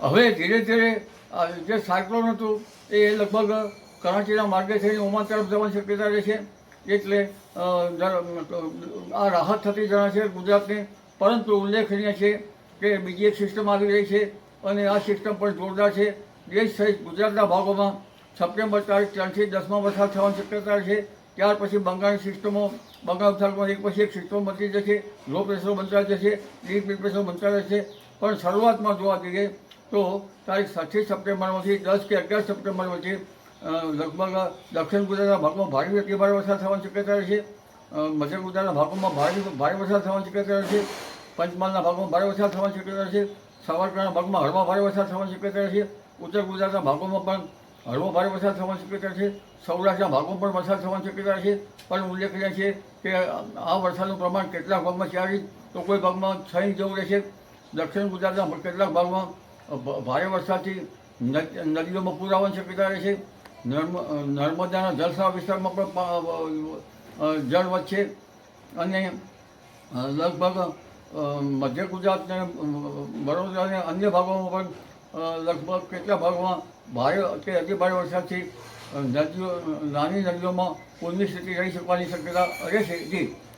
હવે ધીરે ધીરે જે સાયક્લોન હતું, એ લગભગ કરાંચીના માર્ગે થઈને ઓમાન તરફ જવાની શક્યતા રહે છે. એટલે આ રાહત થતી જણાય છે ગુજરાતને. પરંતુ ઉલ્લેખનીય છે કે બીજી એક સિસ્ટમ આવી રહી છે અને આ સિસ્ટમ પણ જોરદાર છે. દેશ સહિત ગુજરાતના ભાગોમાં સપ્ટેમ્બર તારીખ ત્રણથી દસમાં વરસાદ થવાની શક્યતા છે. ત્યાર પછી બંગાળની સિસ્ટમો બંગાળ ઉપસાગરમાં એક પછી એક સિસ્ટમ બનતી જશે. લો પ્રેશર બનતા જશે ડીપ પ્રેશર બનતા જશે. પણ શરૂઆતમાં જોવા જઈએ તો તારીખ છઠ્ઠી સપ્ટેમ્બરમાંથી દસ કે અગિયાર સપ્ટેમ્બરમાંથી લગભગ દક્ષિણ ગુજરાતના ભાગમાં ભારે વ્યક્તિ ભારે વરસાદ થવાની શક્યતા અ, મધ્ય ગુજરાતના ભાગોમાં ભારે ભારે વરસાદ થવાની શક્યતા રહેશે. પંચમહાલના ભાગમાં ભારે વરસાદ થવાની શક્યતા રહેશે. સાવરકરના ભાગમાં હળવા ભારે વરસાદ થવાની શક્યતા રહેશે. ઉત્તર ગુજરાતના ભાગોમાં પણ હળવો ભારે વરસાદ થવાની શક્યતા છે સૌરાષ્ટ્રના ભાગોમાં પણ વરસાદ થવાની શક્યતા છે પણ ઉલ્લેખનીય છે કે આ વરસાદનું પ્રમાણ કેટલાક ભાગમાં ચાર ઇંચ તો કોઈ ભાગમાં છ ઇંચ જેવું રહેશે. દક્ષિણ ગુજરાતના કેટલાક ભાગમાં ભારે વરસાદથી નદ- નદીઓમાં પૂર આવવાની શક્યતા રહેશે નર્મ, નર્મદાના જલસા વિસ્તારમાં પણ જળ વધશે. અને લગભગ મધ્ય ગુજરાત અને વડોદરા અને અન્ય ભાગોમાં પણ લગભગ કેટલા ભાગોમાં ભારે કે અતિ ભારે વરસાદથી નદીઓ, નાની નદીઓમાં પૂરની સ્થિતિ રહી શકવાની શક્યતા રહેશે. જી.